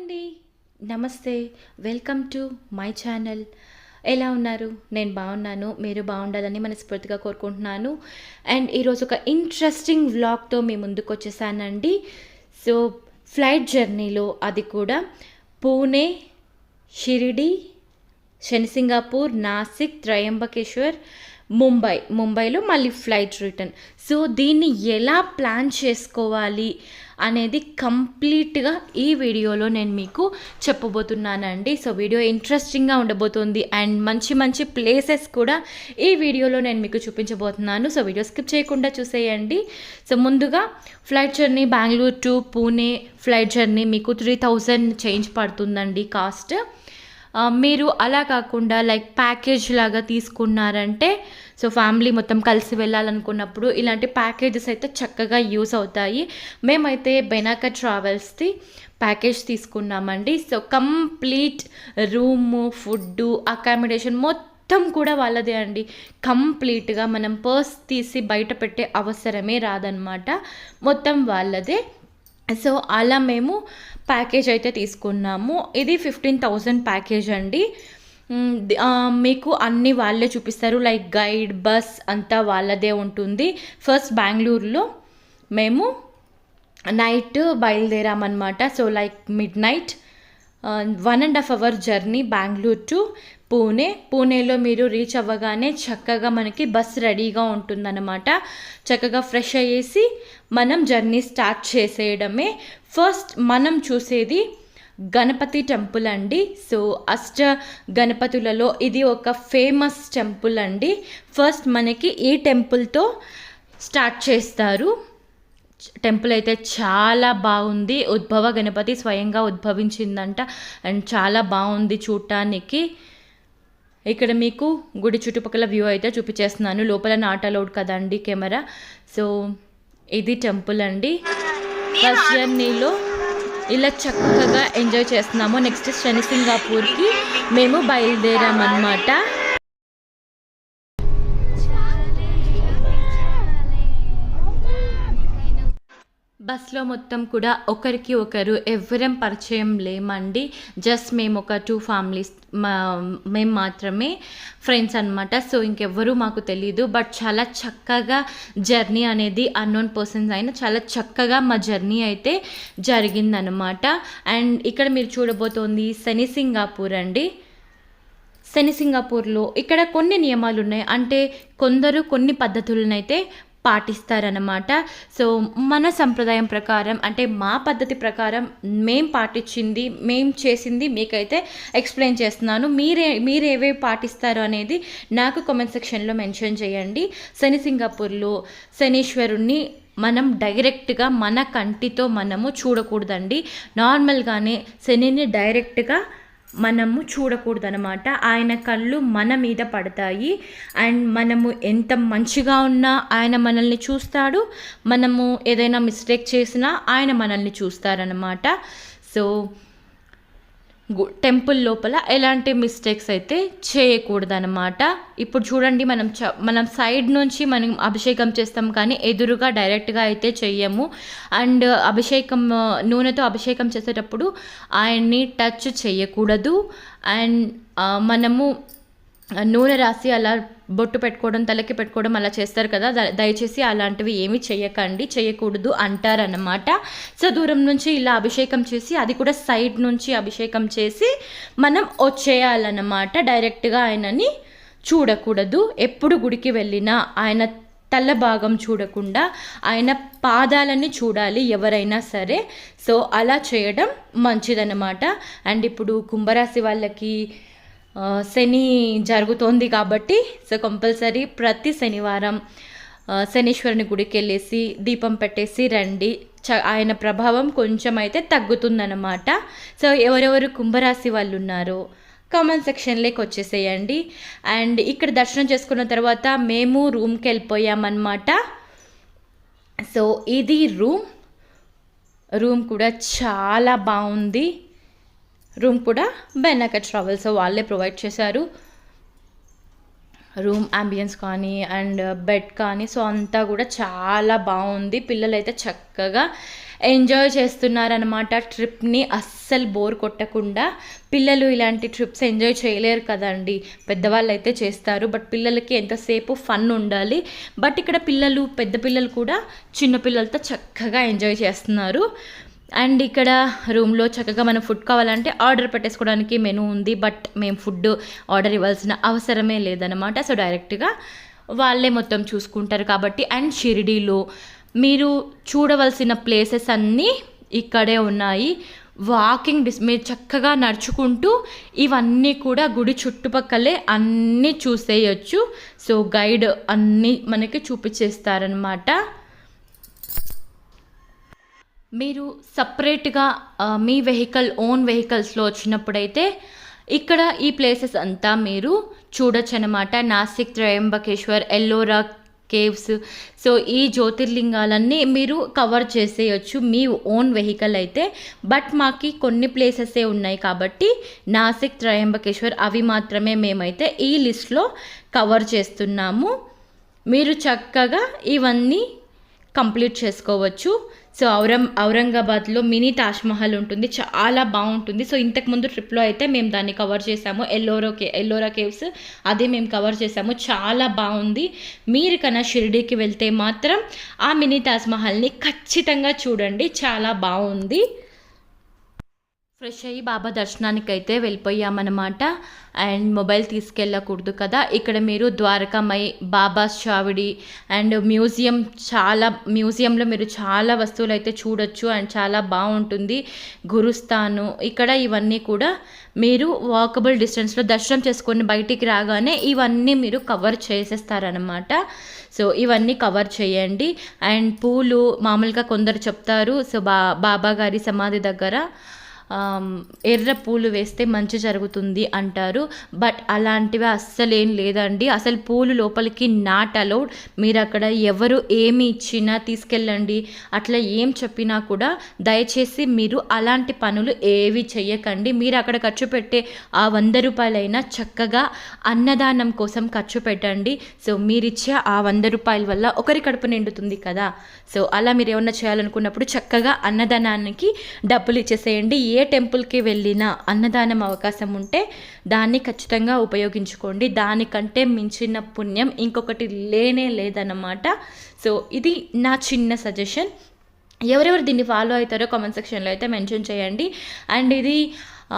అండి. నమస్తే welcome to my channel. ఎలా ఉన్నారు? నేను బాగున్నాను మీరు బాగుండాలని మనస్ఫూర్తిగా కోరుకుంటున్నాను. అండ్ ఈరోజు ఒక ఇంట్రెస్టింగ్ వ్లాగ్తో మీ ముందుకు వచ్చేసానండి. సో ఫ్లైట్ జర్నీలో అది కూడా పూణే షిరిడి శనిసింగాపూర్ నాసిక్ త్రయంబకేశ్వర్ ముంబై ముంబైలో మళ్ళీ ఫ్లైట్ రిటర్న్. సో దీన్ని ఎలా ప్లాన్ చేసుకోవాలి అనేది కంప్లీట్గా ఈ వీడియోలో నేను మీకు చెప్పబోతున్నానండి. సో వీడియో ఇంట్రెస్టింగ్గా ఉండబోతుంది అండ్ మంచి మంచి ప్లేసెస్ కూడా ఈ వీడియోలో నేను మీకు చూపించబోతున్నాను. సో వీడియో స్కిప్ చేయకుండా చూసేయండి. సో ముందుగా flight journey Bengaluru to Pune flight journey మీకు త్రీ థౌజండ్ చేంజ్ పడుతుందండి కాస్ట్. మీరు అలా కాకుండా లైక్ ప్యాకేజ్ లాగా తీసుకున్నారంటే సో ఫ్యామిలీ మొత్తం కలిసి వెళ్ళాలనుకున్నప్పుడు ఇలాంటి ప్యాకేజెస్ అయితే చక్కగా యూస్ అవుతాయి. మేమైతే బెనాక ట్రావెల్స్ది ప్యాకేజ్ తీసుకున్నామండి. So complete room food accommodation మొత్తం కూడా వాళ్ళదే అండి. కంప్లీట్గా మనం పర్స్ తీసి బయట పెట్టే అవసరమే రాదనమాట మొత్తం వాళ్ళదే. సో అలా మేము ప్యాకేజ్ అయితే తీసుకున్నాము. ఇది ఫిఫ్టీన్ థౌజండ్ ప్యాకేజ్ అండి. మీకు అన్ని వాళ్ళే చూపిస్తారు. లైక్ గైడ్ బస్ అంతా వాళ్ళదే ఉంటుంది. ఫస్ట్ బెంగళూరులో మేము night బయలుదేరామన్నమాట. So like midnight one and half hour journey Bengaluru to Pune. పూణేలో మీరు రీచ్ అవ్వగానే చక్కగా మనకి బస్ రెడీగా ఉంటుందన్నమాట. చక్కగా ఫ్రెష్ అయ్యేసి మనం జర్నీ స్టార్ట్ చేసేయడమే. ఫస్ట్ మనం చూసేది గణపతి టెంపుల్ అండి. సో అష్ట గణపతులలో ఇది ఒక ఫేమస్ టెంపుల్ అండి. ఫస్ట్ మనకి ఈ టెంపుల్తో స్టార్ట్ చేస్తారు. టెంపుల్ అయితే చాలా బాగుంది. ఉద్భవ గణపతి స్వయంగా ఉద్భవించిందంట. అండ్ చాలా బాగుంది చూడటానికి ఇక్కడ మీకు గుడి చుట్టుపక్కల వ్యూ అయితే చూపించేస్తున్నాను. లోపల నాట్ అలౌడ్ కదండి కెమెరా. సో ఇది టెంపుల్ అండి. ఫస్ట్ జర్నీలో ఇలా చక్కగా ఎంజాయ్ చేస్తున్నాము. నెక్స్ట్ శని సింగాపూర్కి మేము బయలుదేరామన్నమాట. బస్లో మొత్తం కూడా ఒకరికి ఒకరు ఎవరం పరిచయం లేమండి. జస్ట్ మేము ఒక టూ ఫ్యామిలీస్ మా మేము మాత్రమే ఫ్రెండ్స్ అనమాట సో ఇంకెవ్వరూ మాకు తెలీదు. బట్ చాలా చక్కగా జర్నీ అనేది అన్నోన్ పర్సన్స్ అయినా చాలా చక్కగా మా జర్నీ అయితే జరిగిందనమాట అండ్ ఇక్కడ మీరు చూడబోతోంది శని సింగాపూర్ అండి. శని సింగాపూర్లో ఇక్కడ కొన్ని నియమాలు ఉన్నాయి అంటే కొందరు కొన్ని పద్ధతులనైతే పాటిస్తారనమాట సో మన సంప్రదాయం ప్రకారం అంటే మా పద్ధతి ప్రకారం మేం పాటించింది మేం చేసింది మీకైతే ఎక్స్ప్లెయిన్ చేస్తున్నాను. మీరే మీరేవే పాటిస్తారు అనేది నాకు కామెంట్ సెక్షన్లో మెన్షన్ చేయండి. శని సింగపూర్లో శనీశ్వరుణ్ణి మనం డైరెక్ట్గా మన కంటితో మనము చూడకూడదండి. నార్మల్గానే శనిని డైరెక్ట్గా మనము చూడకూడదనమాట ఆయన కళ్ళు మన మీద పడతాయి. అండ్ మనము ఎంత మంచిగా ఉన్నా ఆయన మనల్ని చూస్తాడు. మనము ఏదైనా మిస్టేక్ చేసినా ఆయన మనల్ని చూస్తారనమాట సో టెంపుల్ లోపల ఎలాంటి మిస్టేక్స్ అయితే చేయకూడదనమాట ఇప్పుడు చూడండి మనం చ మనం సైడ్ నుంచి మనం అభిషేకం చేస్తాం కానీ ఎదురుగా డైరెక్ట్గా అయితే చెయ్యము. అండ్ అభిషేకం నూనెతో అభిషేకం చేసేటప్పుడు ఆయన్ని టచ్ చేయకూడదు. అండ్ మనము నూనె రాసి అలా బొట్టు పెట్టుకోవడం తలకి పెట్టుకోవడం అలా చేస్తారు కదా. దయచేసి అలాంటివి ఏమీ చేయకండి చేయకూడదు అంటారన్నమాట. సో దూరం నుంచి ఇలా అభిషేకం చేసి అది కూడా సైడ్ నుంచి అభిషేకం చేసి మనం వచ్చేయాలన్నమాట. డైరెక్ట్గా ఆయనని చూడకూడదు. ఎప్పుడు గుడికి వెళ్ళినా ఆయన తల్ల భాగం చూడకుండా ఆయన పాదాలని చూడాలి ఎవరైనా సరే. సో అలా చేయడం మంచిదన్నమాట. అండ్ ఇప్పుడు కుంభరాశి వాళ్ళకి శని జరుగుతోంది కాబట్టి సో కంపల్సరీ ప్రతి శనివారం శనీశ్వరుని గుడికి వెళ్ళేసి దీపం పెట్టేసి రండి. చ ఆయన ప్రభావం కొంచెం అయితే తగ్గుతుందన్నమాట. సో ఎవరెవరు కుంభరాశి వాళ్ళు ఉన్నారో కామెంట్ సెక్షన్లోకి వచ్చేసేయండి. అండ్ ఇక్కడ దర్శనం చేసుకున్న తర్వాత మేము రూమ్కి వెళ్ళిపోయామన్నమాట. సో ఇది రూమ్ రూమ్ కూడా చాలా బాగుంది. రూమ్ కూడా బెనాక ట్రావెల్స్ వాళ్ళే ప్రొవైడ్ చేశారు. రూమ్ అంబియన్స్ కానీ అండ్ బెడ్ కానీ సో అంతా కూడా చాలా బాగుంది. పిల్లలైతే చక్కగా ఎంజాయ్ చేస్తున్నారనమాట ట్రిప్ని అస్సలు బోర్ కొట్టకుండా పిల్లలు ఇలాంటి ట్రిప్స్ ఎంజాయ్ చేయలేరు కదండి. పెద్దవాళ్ళు అయితే చేస్తారు బట్ పిల్లలకి ఎంతసేపు ఫన్ ఉండాలి. బట్ ఇక్కడ పిల్లలు పెద్ద పిల్లలు కూడా చిన్న పిల్లలతో చక్కగా ఎంజాయ్ చేస్తున్నారు. అండ్ ఇక్కడ రూమ్లో చక్కగా మనం ఫుడ్ కావాలంటే ఆర్డర్ పెట్టేసుకోవడానికి మెనూ ఉంది బట్ మేము ఫుడ్ ఆర్డర్ ఇవ్వాల్సిన అవసరమే లేదనమాట సో డైరెక్ట్గా వాళ్ళే మొత్తం చూసుకుంటారు కాబట్టి అండ్ షిరిడీలో మీరు చూడవలసిన ప్లేసెస్ అన్నీ ఇక్కడే ఉన్నాయి. వాకింగ్ డిస్ మీరు చక్కగా నడుచుకుంటూ ఇవన్నీ కూడా గుడి చుట్టుపక్కలే అన్నీ చూసేయచ్చు. సో గైడ్ అన్నీ మనకి చూపించేస్తారనమాట మీరు సపరేట్గా మీ వెహికల్ ఓన్ వెహికల్స్లో వచ్చినప్పుడైతే ఇక్కడ ఈ ప్లేసెస్ అంతా మీరు చూడొచ్చు అనమాట నాసిక్ త్రయంబకేశ్వర్ ఎల్లోరా కేవ్స్. సో ఈ జ్యోతిర్లింగాలన్నీ మీరు కవర్ చేసేయచ్చు మీ ఓన్ వెహికల్ అయితే. బట్ మాకు కొన్ని ప్లేసెసే ఉన్నాయి కాబట్టి నాసిక్ త్రయంబకేశ్వర్ అవి మాత్రమే మేమైతే ఈ లిస్ట్లో కవర్ చేస్తున్నాము. మీరు చక్కగా ఇవన్నీ కంప్లీట్ చేసుకోవచ్చు. సో ఔరం ఔరంగాబాద్లో మినీ తాజ్మహల్ ఉంటుంది. చాలా బాగుంటుంది. సో ఇంతకుముందు ట్రిప్లో అయితే మేము దాన్ని కవర్ చేసాము. ఎల్లోరో కే ఎల్లోరా కేవ్స్ అదే మేము కవర్ చేసాము. చాలా బాగుంది. మీరు కన్నా షిరిడీకి వెళ్తే మాత్రం ఆ మినీ తాజ్మహల్ని ఖచ్చితంగా చూడండి. చాలా బాగుంది. ఫ్రెష్ అయ్యి బాబా దర్శనానికి అయితే వెళ్ళిపోయామన్నమాట. అండ్ మొబైల్ తీసుకెళ్ళకూడదు కదా. ఇక్కడ మీరు ద్వారకామై బాబా చావిడి అండ్ మ్యూజియం చాలా మ్యూజియంలో మీరు చాలా వస్తువులు అయితే చూడొచ్చు అండ్ చాలా బాగుంటుంది. గురుస్థాను ఇక్కడ ఇవన్నీ కూడా మీరు వాకబుల్ డిస్టెన్స్లో దర్శనం చేసుకొని బయటికి రాగానే ఇవన్నీ మీరు కవర్ చేసేస్తారనమాట సో ఇవన్నీ కవర్ చేయండి. అండ్ పూలు మామూలుగా కొందరు చెప్తారు. సో బా బాబా గారి సమాధి దగ్గర ఎర్ర పూలు వేస్తే మంచి జరుగుతుంది అంటారు. బట్ అలాంటివి అస్సలేం లేదండి. అసలు పూలు లోపలికి నాట్ అలౌడ్ మీరు అక్కడ ఎవరు ఏమి ఇచ్చినా తీసుకెళ్ళండి. అట్లా ఏం చెప్పినా కూడా దయచేసి మీరు అలాంటి పనులు ఏవి చెయ్యకండి. మీరు అక్కడ ఖర్చు పెట్టే ఆ వంద రూపాయలైనా చక్కగా అన్నదానం కోసం ఖర్చు పెట్టండి. సో మీరిచ్చే ఆ వంద రూపాయల వల్ల ఒకరి కడుపు నిండుతుంది కదా. సో అలా మీరు ఏమన్నా చేయాలనుకున్నప్పుడు చక్కగా అన్నదానానికి డబ్బులు ఇచ్చేసేయండి. ఏ టెంపుల్కి వెళ్ళినా అన్నదానం అవకాశం ఉంటే దాన్ని ఖచ్చితంగా ఉపయోగించుకోండి. దానికంటే మించిన పుణ్యం ఇంకొకటి లేనే లేదన్నమాట. సో ఇది నా చిన్న సజెషన్. ఎవరెవరు దీన్ని ఫాలో అవుతారో కామెంట్ సెక్షన్లో అయితే మెన్షన్ చేయండి. అండ్ ఇది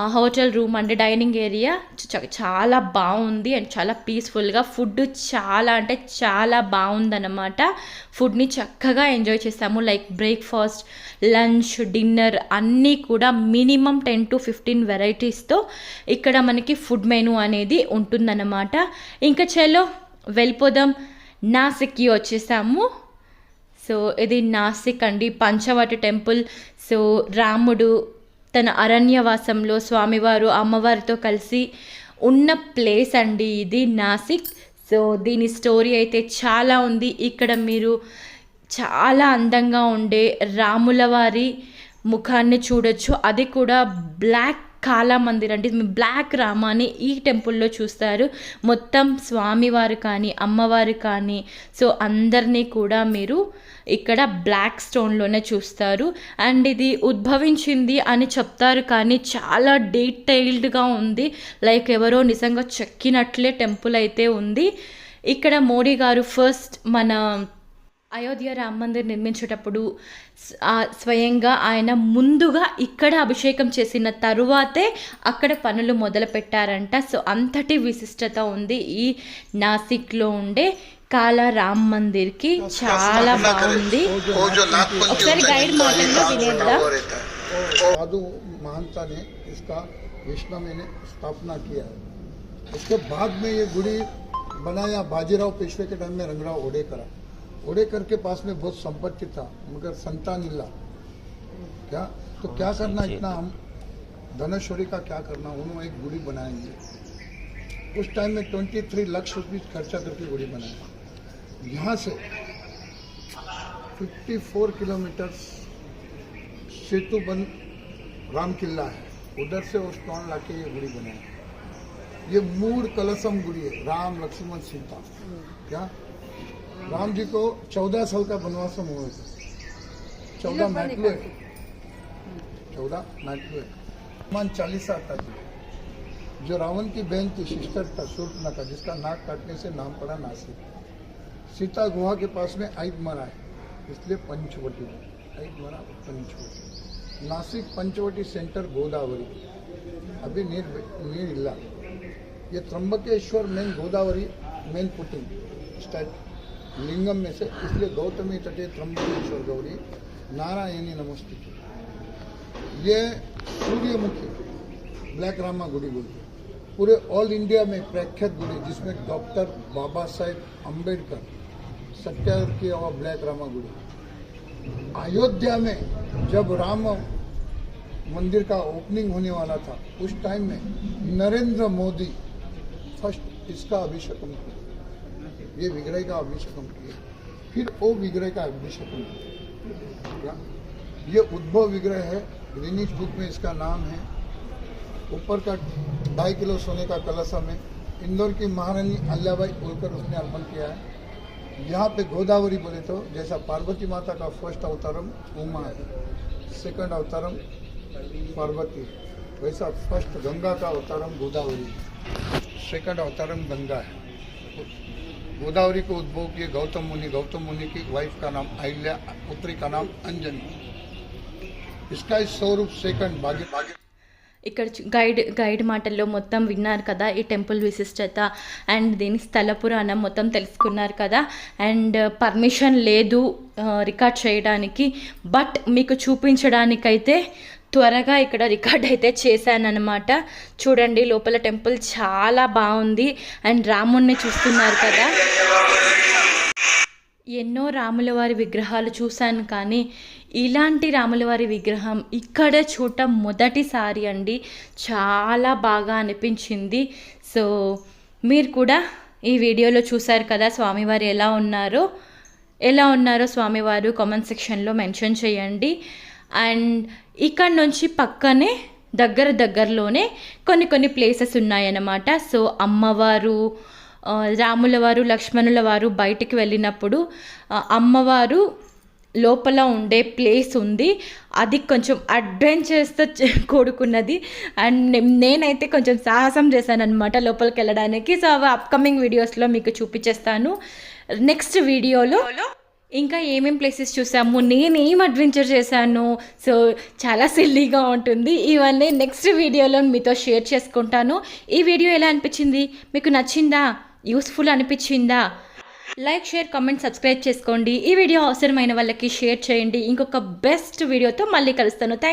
hotel room and dining area చ- చాలా బాగుంది అండ్ చాలా పీస్ఫుల్గా ఫుడ్ చాలా అంటే చాలా బాగుందన్నమాట. ఫుడ్ని చక్కగా ఎంజాయ్ చేసాము లైక్ బ్రేక్ఫాస్ట్ లంచ్ డిన్నర్ అన్నీ కూడా మినిమం టెన్ టు ఫిఫ్టీన్ వెరైటీస్తో ఇక్కడ మనకి ఫుడ్ మెనూ అనేది ఉంటుందన్నమాట. ఇంకా చలో వెళ్ళిపోదాం. నాసిక్కి వచ్చేసాము. సో ఇది నాసిక్ అండి పంచవటి టెంపుల్. సో రాముడు తన అరణ్యవాసంలో స్వామివారు అమ్మవారితో కలిసి ఉన్న ప్లేస్ అండి ఇది నాసిక్. సో దీని స్టోరీ అయితే చాలా ఉంది. ఇక్కడ మీరు చాలా అందంగా ఉండే రాముల వారి ముఖాన్ని చూడొచ్చు. అది కూడా బ్లాక్ కాలా మందిర్ అంటే బ్లాక్ రామాని ఈ టెంపుల్లో చూస్తారు. మొత్తం స్వామివారు కానీ అమ్మవారు కానీ సో అందరినీ కూడా మీరు ఇక్కడ బ్లాక్ స్టోన్లోనే చూస్తారు. అండ్ ఇది ఉద్భవించింది అని చెప్తారు కానీ చాలా డీటెయిల్డ్గా ఉంది. లైక్ ఎవరో నిజంగా చెక్కినట్లే టెంపుల్ అయితే ఉంది. ఇక్కడ మోడీ గారు ఫస్ట్ మన అయోధ్య రామ మందిర్ నిర్మించేటప్పుడు స- ఆ స్వయంగా ఆయన ముందుగా ఇక్కడ అభిషేకం చేసిన తరువాతే అక్కడ పనులు మొదలు పెట్టారంట సో అంతటి విశిష్టత ఉంది ఈ నాసిక్లో ఉండే కాలా రామ్ మందిర్కి చాలా బాగుంది वो जो नागपंचमी ఒకసారి होता है గైడ్ మాటల్లో వినేద్దాం वो रहता है साधु महानता ने इसका वैष्णव ने स्थापना किया उसके बाद में ये गुड़ी बनाया बाजीराव पेशवे के टाइम में रंगराव ओडेकर ओडेकर के पास में बहुत संपत्ति था मगर संतान मिला। क्या? तो क्या करना इतना हम? धनेश्वरी का क्या करना? उन्होंने एक गुड़ी बनाएँगे। उस टाइम में ट्वेंटी थ्री लाख रुपीज़ खर्चा करके गुड़ी बनाया यहाँ से 54 किलोमीटर सेतु बन राम किला है। उधर से वो स्टोन लाके ये गुड़ी बनाया ये मूड कलसम गुड़ी है राम लक्ष्मण सीता। क्या? राम जी को चौदह साल का वनवास में हुए थे। चौदह मैटलू है चौदह मैटलू है मान चालीसा था जी। जो रावण की बहन की सिस्टर था सूर्पनखा जिसका नाक काटने से नाम पड़ा नासिक। सीता गुहा के पास में आइद मरा है। इसलिए पंचवटी। आइद मरा पंचवटी। नासिक पंचवटी सेंटर गोदावरी। अभी नीर नीर इल्ला ये Trimbakeshwar main Godavari main putting start lingam में से इसलिए गौतमी तटे त्र्यंबकेश्वर गौरी, नारायणी नमस्ते ये सूर्यमुखी, ब्लैक रामा गुड़ी बोलते पूरे ऑल इंडिया में प्रख्यात गुड़ी, जिसमें डॉक्टर बाबा साहेब अंबेडकर सत्याग्रह किया हुआ ब्लैक रामा गुड़ी। अयोध्या में जब राम मंदिर का ओपनिंग होने वाला था, उस टाइम में नरेंद्र मोदी फ़र्स्ट इसका अभिषेकम किया ये विग्रह का अभिषेकम किया फिर वो विग्रह का अभिषेकम किया? ये उद्भव विग्रह है ग्रीनिच बुक में इसका नाम है। ऊपर का ढाई किलो सोने का कलश में इंदौर की महारानी अल्लाबाई होलकर उसने अर्पण किया है। यहाँ पे गोदावरी बोले तो जैसा पार्वती माता का फ़र्स्ट अवतारम उमा है। सेकंड अवतारम पार्वती वैसा फ़र्स्ट गंगा का अवतारम गोदावरी सेकंड अवतारम गंगा है। गोदावरी को उद्भव किए गौतम मुनि गौतम मुनि की वाइफ का नाम अहिल्या पुत्री का नाम अंजनी इसका इस स्वरूप सेकंड भाग्य भाग्य ఇక్కడ చు- గైడ్ గైడ్ మాటల్లో మొత్తం విన్నారు కదా ఈ టెంపుల్ విశిష్టత అండ్ దీని స్థల పురాణం మొత్తం తెలుసుకున్నారు కదా అండ్ పర్మిషన్ లేదు ఆ, రికార్డ్ చేయడానికి బట్ మీకు చూపించడానికైతే త్వరగా ఇక్కడ రికార్డ్ అయితే చేశానమాట చూడండి లోపల టెంపుల్ చాలా బాగుంది. అండ్ రాముణ్ణి చూస్తున్నారు కదా. ఎన్నో రాముల వారి విగ్రహాలు చూశాను కానీ ఇలాంటి రాముల వారి విగ్రహం ఇక్కడ చూడటం మొదటిసారి అండి. చాలా బాగా అనిపించింది. సో మీరు కూడా ఈ వీడియోలో చూశారు కదా స్వామివారు ఎలా ఉన్నారో? ఎలా ఉన్నారో స్వామివారు కామెంట్ సెక్షన్లో మెన్షన్ చేయండి. అండ్ ఇక్కడ నుంచి పక్కనే దగ్గర దగ్గరలోనే కొన్ని కొన్ని ప్లేసెస్ ఉన్నాయన్నమాట. సో అమ్మవారు రాముల వారు లక్ష్మణుల వారు బయటికి వెళ్ళినప్పుడు అమ్మవారు లోపల ఉండే ప్లేస్ ఉంది. అది కొంచెం అడ్వెంచర్స్తో కూడుకున్నది. అండ్ నేనైతే కొంచెం సాహసం చేశాను అనమాట లోపలికి వెళ్ళడానికి. సో అవి అప్కమింగ్ వీడియోస్లో మీకు చూపించేస్తాను నెక్స్ట్ వీడియోలో ఇంకా ఏమేం ప్లేసెస్ చూసాము? నేనేం అడ్వెంచర్ చేశాను? సో చాలా సిల్లీగా ఉంటుంది. ఇవన్నీ నెక్స్ట్ వీడియోలో మీతో షేర్ చేసుకుంటాను. ఈ వీడియో ఎలా అనిపించింది? మీకు నచ్చిందా? యూస్ఫుల్ అనిపించిందా? లైక్ షేర్ కామెంట్ సబ్స్క్రైబ్ చేసుకోండి. ఈ వీడియో అవసరమైన వాళ్ళకి షేర్ చేయండి. ఇంకొక బెస్ట్ వీడియోతో మళ్ళీ కలుస్తాను. థ్యాంక్